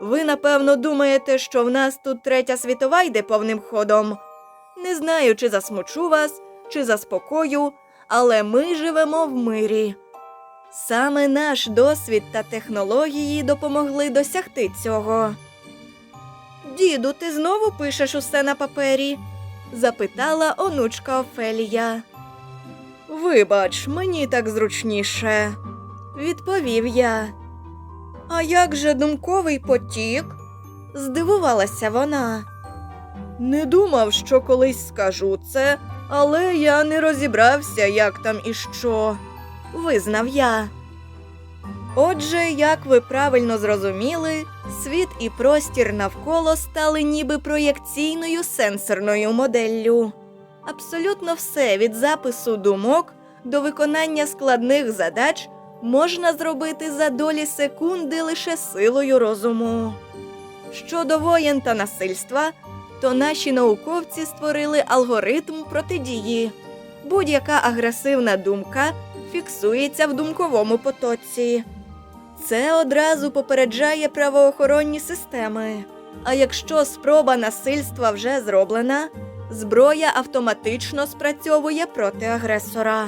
Ви, напевно, думаєте, що в нас тут третя світова йде повним ходом. Не знаю, чи засмучу вас, чи заспокою, але ми живемо в мирі. Саме наш досвід та технології допомогли досягти цього. Діду, ти знову пишеш усе на папері? запитала онучка Офелія. Вибач, мені так зручніше, відповів я. А як же думковий потік? здивувалася вона. Не думав, що колись скажу це, але я не розібрався, як там і що, визнав я. Отже, як ви правильно зрозуміли, світ і простір навколо стали ніби проєкційною сенсорною моделлю. Абсолютно все від запису думок до виконання складних задач можна зробити за долі секунди лише силою розуму. Щодо воєн та насильства, то наші науковці створили алгоритм протидії. Будь-яка агресивна думка фіксується в думковому потоці. Це одразу попереджає правоохоронні системи. А якщо спроба насильства вже зроблена, зброя автоматично спрацьовує проти агресора.